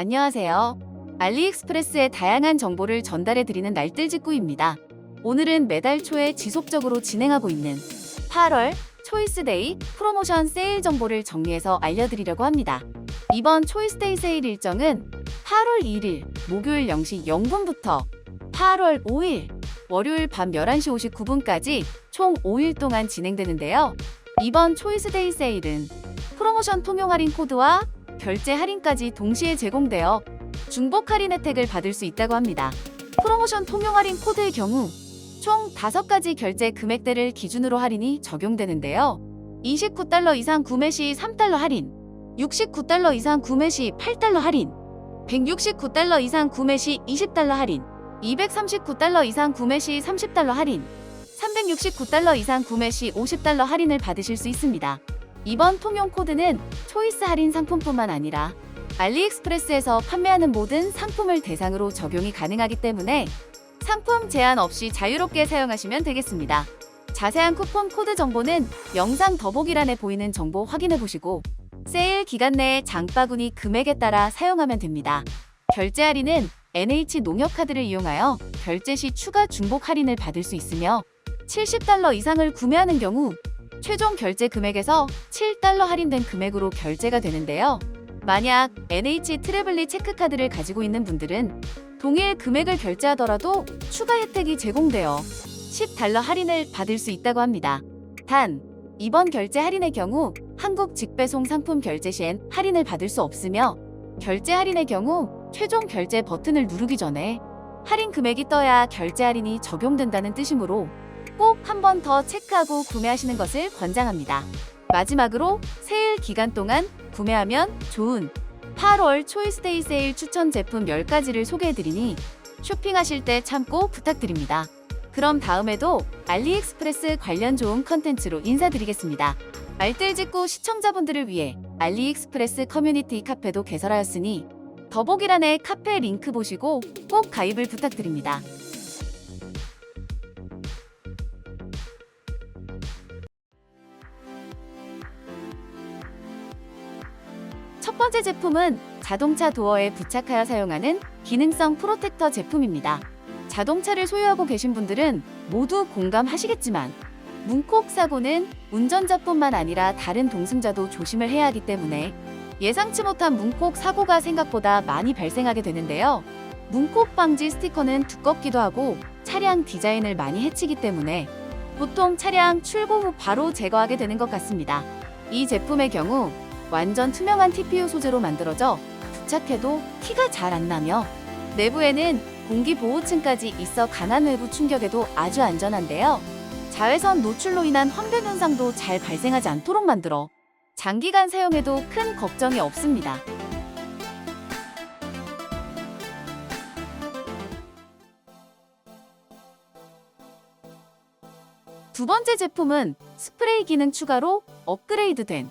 안녕하세요. 알리익스프레스의 다양한 정보를 전달해 드리는 날뜰직구입니다. 오늘은 매달 초에 지속적으로 진행하고 있는 8월 초이스데이 프로모션 세일 정보를 정리해서 알려드리려고 합니다. 이번 초이스데이 세일 일정은 8월 1일 목요일 0시 0분부터 8월 5일 월요일 밤 11시 59분까지 총 5일 동안 진행되는데요. 이번 초이스데이 세일은 프로모션 통용 할인 코드와 결제 할인까지 동시에 제공되어 중복 할인 혜택을 받을 수 있다고 합니다. 프로모션 통용 할인 코드의 경우 총 5가지 결제 금액대를 기준으로 할인이 적용되는데요. 29달러 이상 구매 시 3달러 할인, 69달러 이상 구매 시 8달러 할인, 169달러 이상 구매 시 20달러 할인, 239달러 이상 구매 시 30달러 할인, 369달러 이상 구매 시 50달러 할인을 받으실 수 있습니다. 이번 통용 코드는 초이스 할인 상품뿐만 아니라 알리익스프레스에서 판매하는 모든 상품을 대상으로 적용이 가능하기 때문에 상품 제한 없이 자유롭게 사용하시면 되겠습니다. 자세한 쿠폰 코드 정보는 영상 더보기란에 보이는 정보 확인해 보시고 세일 기간 내에 장바구니 금액에 따라 사용하면 됩니다. 결제 할인은 NH 농협 카드를 이용하여 결제 시 추가 중복 할인을 받을 수 있으며 70달러 이상을 구매하는 경우 최종 결제 금액에서 7달러 할인된 금액으로 결제가 되는데요. 만약 NH 트래블리 체크카드를 가지고 있는 분들은 동일 금액을 결제하더라도 추가 혜택이 제공되어 10달러 할인을 받을 수 있다고 합니다. 단, 이번 결제 할인의 경우 한국 직배송 상품 결제 시엔 할인을 받을 수 없으며 결제 할인의 경우 최종 결제 버튼을 누르기 전에 할인 금액이 떠야 결제 할인이 적용된다는 뜻이므로 꼭 한 번 더 체크하고 구매하시는 것을 권장합니다. 마지막으로 세일 기간 동안 구매하면 좋은 8월 초이스데이 세일 추천 제품 10가지를 소개해드리니 쇼핑하실 때 참고 부탁드립니다. 그럼 다음에도 알리익스프레스 관련 좋은 컨텐츠로 인사드리겠습니다. 알뜰직구 시청자분들을 위해 알리익스프레스 커뮤니티 카페도 개설하였으니 더보기란에 카페 링크 보시고 꼭 가입을 부탁드립니다. 번째 제품은 자동차 도어에 부착하여 사용하는 기능성 프로텍터 제품입니다. 자동차를 소유하고 계신 분들은 모두 공감하시겠지만 문콕 사고는 운전자뿐만 아니라 다른 동승자도 조심을 해야 하기 때문에 예상치 못한 문콕 사고가 생각보다 많이 발생하게 되는데요. 문콕 방지 스티커는 두껍기도 하고 차량 디자인을 많이 해치기 때문에 보통 차량 출고 후 바로 제거하게 되는 것 같습니다. 이 제품의 경우 완전 투명한 TPU 소재로 만들어져 부착해도 티가 잘 안 나며 내부에는 공기 보호층까지 있어 강한 외부 충격에도 아주 안전한데요. 자외선 노출로 인한 환경 현상도 잘 발생하지 않도록 만들어 장기간 사용해도 큰 걱정이 없습니다. 두 번째 제품은 스프레이 기능 추가로 업그레이드된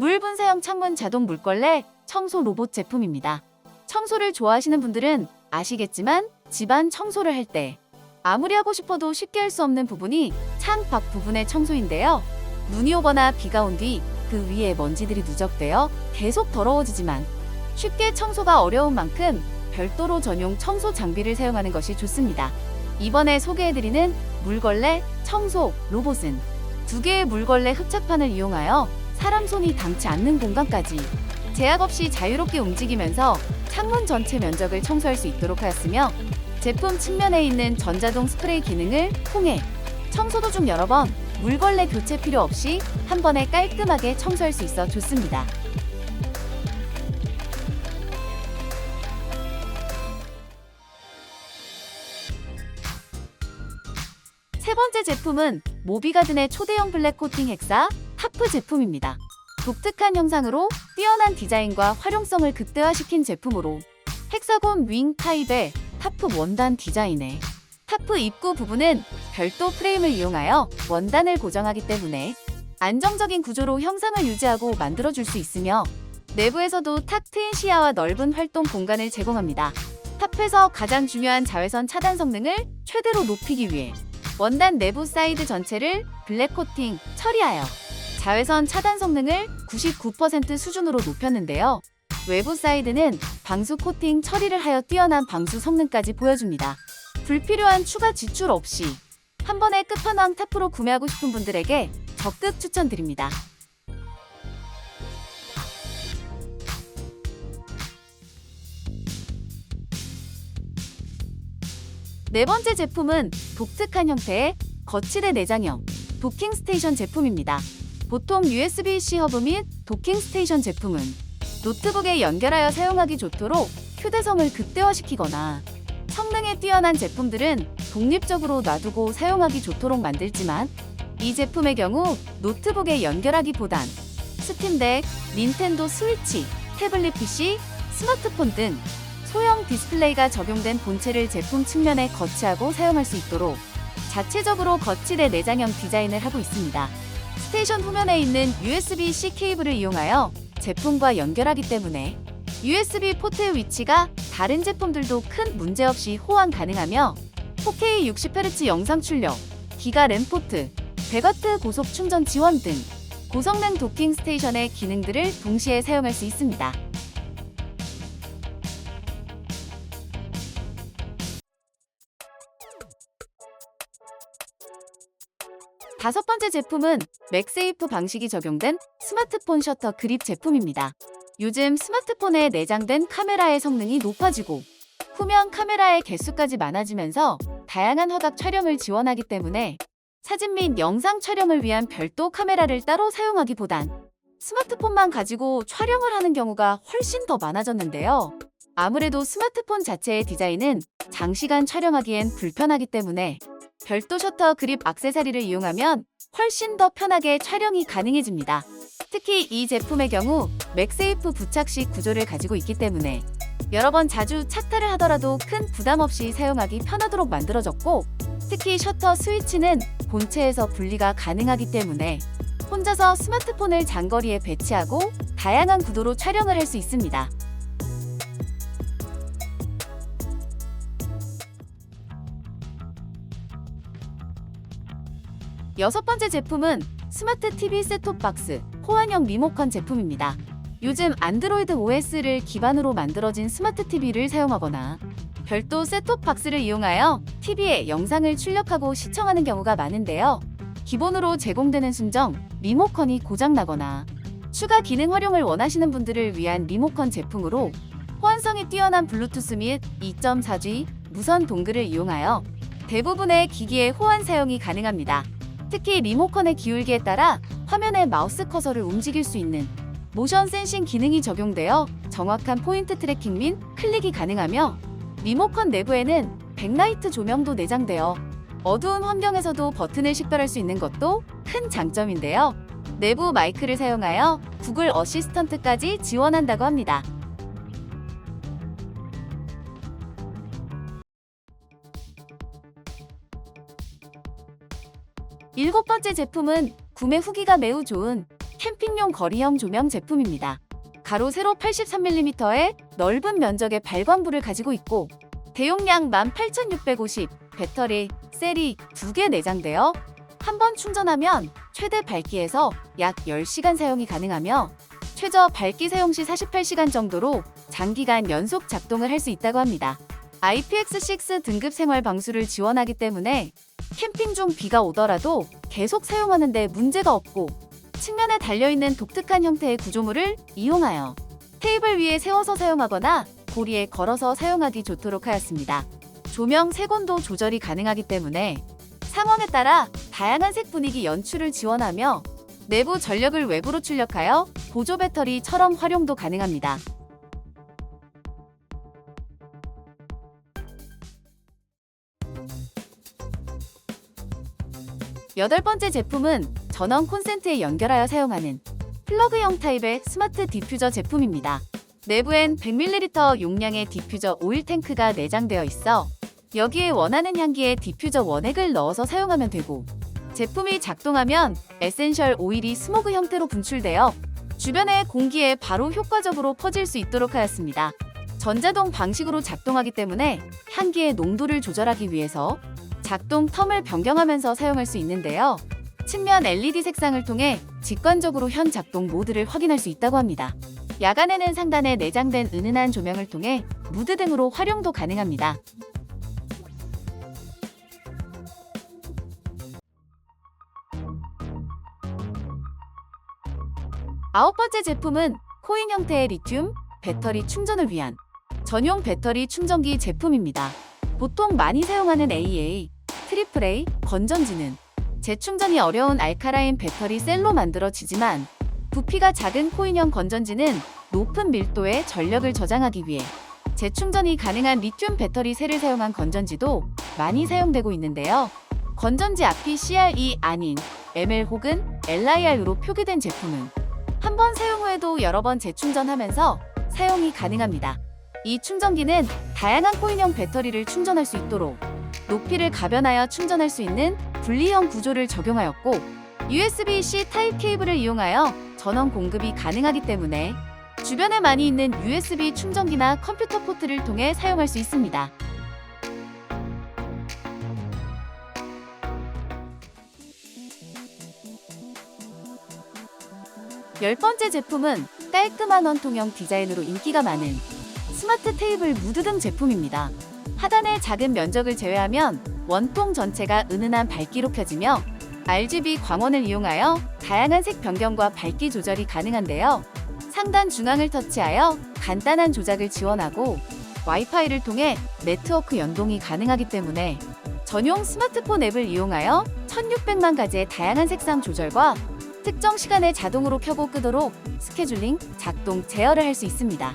물 분사형 창문 자동 물걸레 청소 로봇 제품입니다. 청소를 좋아하시는 분들은 아시겠지만 집안 청소를 할 때 아무리 하고 싶어도 쉽게 할 수 없는 부분이 창밖 부분의 청소인데요. 눈이 오거나 비가 온 뒤 그 위에 먼지들이 누적되어 계속 더러워지지만 쉽게 청소가 어려운 만큼 별도로 전용 청소 장비를 사용하는 것이 좋습니다. 이번에 소개해드리는 물걸레 청소 로봇은 두 개의 물걸레 흡착판을 이용하여 사람 손이 닿지 않는 공간까지 제약 없이 자유롭게 움직이면서 창문 전체 면적을 청소할 수 있도록 하였으며 제품 측면에 있는 전자동 스프레이 기능을 통해 청소 도중 여러 번 물걸레 교체 필요 없이 한 번에 깔끔하게 청소할 수 있어 좋습니다. 세 번째 제품은 모비가든의 초대형 블랙 코팅 헥사 하프 제품입니다. 독특한 형상으로 뛰어난 디자인과 활용성을 극대화시킨 제품으로 헥사곤 윙 타입의 타프 원단 디자인에 타프 입구 부분은 별도 프레임을 이용하여 원단을 고정하기 때문에 안정적인 구조로 형상을 유지하고 만들어줄 수 있으며 내부에서도 탁 트인 시야와 넓은 활동 공간을 제공합니다. 탑에서 가장 중요한 자외선 차단 성능을 최대로 높이기 위해 원단 내부 사이드 전체를 블랙 코팅 처리하여 자외선 차단 성능을 99% 수준으로 높였는데요. 외부 사이드는 방수 코팅 처리를 하여 뛰어난 방수 성능까지 보여줍니다. 불필요한 추가 지출 없이 한 번에 끝판왕 타프로 구매하고 싶은 분들에게 적극 추천드립니다. 네 번째 제품은 독특한 형태의 거치대 내장형 도킹 스테이션 제품입니다. 보통 USB-C 허브 및 도킹 스테이션 제품은 노트북에 연결하여 사용하기 좋도록 휴대성을 극대화시키거나 성능에 뛰어난 제품들은 독립적으로 놔두고 사용하기 좋도록 만들지만 이 제품의 경우 노트북에 연결하기보단 스팀덱, 닌텐도 스위치, 태블릿 PC, 스마트폰 등 소형 디스플레이가 적용된 본체를 제품 측면에 거치하고 사용할 수 있도록 자체적으로 거치대 내장형 디자인을 하고 있습니다. 스테이션 후면에 있는 USB-C 케이블을 이용하여 제품과 연결하기 때문에 USB 포트의 위치가 다른 제품들도 큰 문제 없이 호환 가능하며 4K 60Hz 영상 출력, 기가 램 포트, 100W 고속 충전 지원 등 고성능 도킹 스테이션의 기능들을 동시에 사용할 수 있습니다. 다섯 번째 제품은 맥세이프 방식이 적용된 스마트폰 셔터 그립 제품입니다. 요즘 스마트폰에 내장된 카메라의 성능이 높아지고 후면 카메라의 개수까지 많아지면서 다양한 화각 촬영을 지원하기 때문에 사진 및 영상 촬영을 위한 별도 카메라를 따로 사용하기보단 스마트폰만 가지고 촬영을 하는 경우가 훨씬 더 많아졌는데요. 아무래도 스마트폰 자체의 디자인은 장시간 촬영하기엔 불편하기 때문에 별도 셔터 그립 액세서리를 이용하면 훨씬 더 편하게 촬영이 가능해집니다. 특히 이 제품의 경우 맥세이프 부착식 구조를 가지고 있기 때문에 여러 번 자주 착탈을 하더라도 큰 부담 없이 사용하기 편하도록 만들어졌고 특히 셔터 스위치는 본체에서 분리가 가능하기 때문에 혼자서 스마트폰을 장거리에 배치하고 다양한 구도로 촬영을 할 수 있습니다. 여섯 번째 제품은 스마트 TV 셋톱박스 호환형 리모컨 제품입니다. 요즘 안드로이드 OS를 기반으로 만들어진 스마트 TV를 사용하거나 별도 셋톱박스를 이용하여 TV에 영상을 출력하고 시청하는 경우가 많은데요. 기본으로 제공되는 순정 리모컨이 고장나거나 추가 기능 활용을 원하시는 분들을 위한 리모컨 제품으로 호환성이 뛰어난 블루투스 및 2.4G 무선 동글을 이용하여 대부분의 기기의 호환 사용이 가능합니다. 특히 리모컨의 기울기에 따라 화면의 마우스 커서를 움직일 수 있는 모션 센싱 기능이 적용되어 정확한 포인트 트래킹 및 클릭이 가능하며 리모컨 내부에는 백라이트 조명도 내장되어 어두운 환경에서도 버튼을 식별할 수 있는 것도 큰 장점인데요. 내부 마이크를 사용하여 구글 어시스턴트까지 지원한다고 합니다. 일곱 번째 제품은 구매 후기가 매우 좋은 캠핑용 거리형 조명 제품입니다. 가로 세로 83mm의 넓은 면적의 발광부를 가지고 있고 대용량 18650, 배터리, 셀이 두개 내장되어 한 번 충전하면 최대 밝기에서 약 10시간 사용이 가능하며 최저 밝기 사용 시 48시간 정도로 장기간 연속 작동을 할 수 있다고 합니다. IPX6 등급 생활 방수를 지원하기 때문에 캠핑 중 비가 오더라도 계속 사용하는 데 문제가 없고 측면에 달려있는 독특한 형태의 구조물을 이용하여 테이블 위에 세워서 사용하거나 고리에 걸어서 사용하기 좋도록 하였습니다. 조명 색온도 조절이 가능하기 때문에 상황에 따라 다양한 색 분위기 연출을 지원하며 내부 전력을 외부로 출력하여 보조 배터리처럼 활용도 가능합니다. 여덟 번째 제품은 전원 콘센트에 연결하여 사용하는 플러그형 타입의 스마트 디퓨저 제품입니다. 내부엔 100ml 용량의 디퓨저 오일 탱크가 내장되어 있어 여기에 원하는 향기의 디퓨저 원액을 넣어서 사용하면 되고 제품이 작동하면 에센셜 오일이 스모그 형태로 분출되어 주변의 공기에 바로 효과적으로 퍼질 수 있도록 하였습니다. 전자동 방식으로 작동하기 때문에 향기의 농도를 조절하기 위해서 작동 텀을 변경하면서 사용할 수 있는데요. 측면 LED 색상을 통해 직관적으로 현 작동 모드를 확인할 수 있다고 합니다. 야간에는 상단에 내장된 은은한 조명을 통해 무드 등으로 활용도 가능합니다. 아홉 번째 제품은 코인 형태의 리튬 배터리 충전을 위한 전용 배터리 충전기 제품입니다. 보통 많이 사용하는 AA, 트리플 A, 건전지는 재충전이 어려운 알카라인 배터리 셀로 만들어지지만 부피가 작은 코인형 건전지는 높은 밀도의 전력을 저장하기 위해 재충전이 가능한 리튬 배터리 셀을 사용한 건전지도 많이 사용되고 있는데요. 건전지 앞이 CRE 아닌 ML 혹은 LIR로 표기된 제품은 한 번 사용 후에도 여러 번 재충전하면서 사용이 가능합니다. 이 충전기는 다양한 코인형 배터리를 충전할 수 있도록 높이를 가변하여 충전할 수 있는 분리형 구조를 적용하였고 USB-C 타입 케이블을 이용하여 전원 공급이 가능하기 때문에 주변에 많이 있는 USB 충전기나 컴퓨터 포트를 통해 사용할 수 있습니다. 열 번째 제품은 깔끔한 원통형 디자인으로 인기가 많은 스마트 테이블 무드 등 제품입니다. 하단의 작은 면적을 제외하면 원통 전체가 은은한 밝기로 켜지며 RGB 광원을 이용하여 다양한 색 변경과 밝기 조절이 가능한데요. 상단 중앙을 터치하여 간단한 조작을 지원하고 와이파이를 통해 네트워크 연동이 가능하기 때문에 전용 스마트폰 앱을 이용하여 1600만 가지의 다양한 색상 조절과 특정 시간에 자동으로 켜고 끄도록 스케줄링, 작동, 제어를 할 수 있습니다.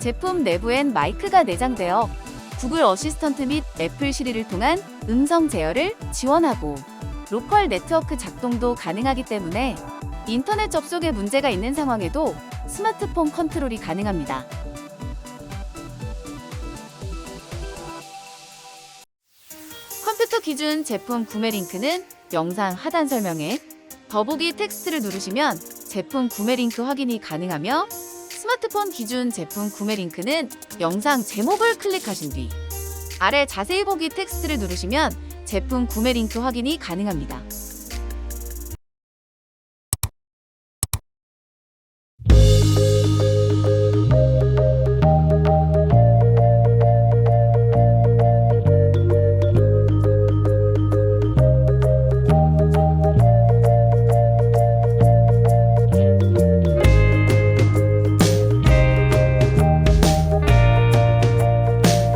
제품 내부엔 마이크가 내장되어 구글 어시스턴트 및 애플 시리를 통한 음성 제어를 지원하고 로컬 네트워크 작동도 가능하기 때문에 인터넷 접속에 문제가 있는 상황에도 스마트폰 컨트롤이 가능합니다. 컴퓨터 기준 제품 구매 링크는 영상 하단 설명에 더보기 텍스트를 누르시면 제품 구매 링크 확인이 가능하며 스마트폰 기준 제품 구매 링크는 영상 제목을 클릭하신 뒤 아래 자세히 보기 텍스트를 누르시면 제품 구매 링크 확인이 가능합니다.